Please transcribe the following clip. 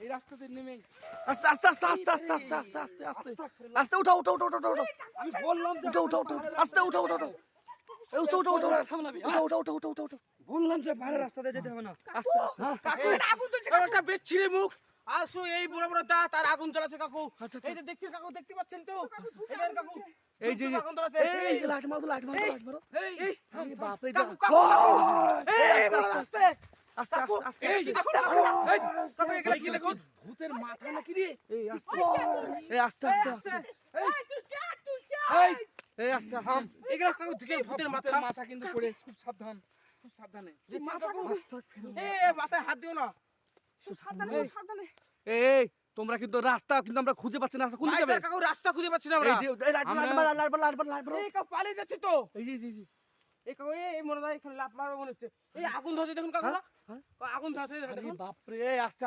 এই রাস্তাতে নেমে আস্তে আস্তে আস্তে আস্তে আস্তে আস্তে আস্তে আস্তে আস্তে আস্তে উঠো উঠো উঠো উঠো উঠো আমি বললাম যে উঠো উঠো উঠো আস্তে উঠো উঠো উঠো এই উঠো উঠো উঠো সামলাবি উঠো উঠো উঠো উঠো উঠো উঠো বললাম যে বাইরে রাস্তাতে যেতে হবে না আস্তে আস্তে আগুন জ্বলছে কাকু বেশ ছিঁড়ে মুখ আর শো এই বড় বড় দাঁত আর আগুন জ্বলাচ্ছে কাকু আচ্ছা, আচ্ছা। এই যে দেখছেন কাকু দেখতে পাচ্ছেন তো কাকু এই যে আগুন জ্বলাচ্ছে এই লাইট মারো লাইট মারো লাইট মারো এই এই বাপ রে কাকু কাকু কাকু এই আস্তে, বড় আস্তে, আস্তে আস্তে আস্তে আস্তে এই দেখুন এই কাকু এগুলা কি দেখুন ভূতের মাথা নাকি রে এই আস্তে এই আস্তে আস্তে আস্তে এই এই এই আস্তে আস্তে এগুলা কাকু দেখেন ভূতের মাথা মাথা কিন্তু পড়ে খুব সাবধান খুব সাবধানে দেখছেন কাকু এই এই, মাথায় হাত দিও না সাবধানে সাবধানে এই তোমরা কিন্তু রাস্তা কিন্তু আমরা খুঁজে পাচ্ছি না রাস্তা কোন যাবে কাকু রাস্তা খুঁজে পাচ্ছি না আমরা এই যে এই লাইট মারো লাইট মারো লাইট লাইট লাইট এই কাকু পালিয়ে যাচ্ছে তো এই যে জি জি এই কাকু এই মনে হয় এখানে লাফ মারবে মনে হচ্ছে। এই আগুন ধরছে দেখুন কাকু হ্যাঁ? আগুন ধরছে বাপরে আস্তে।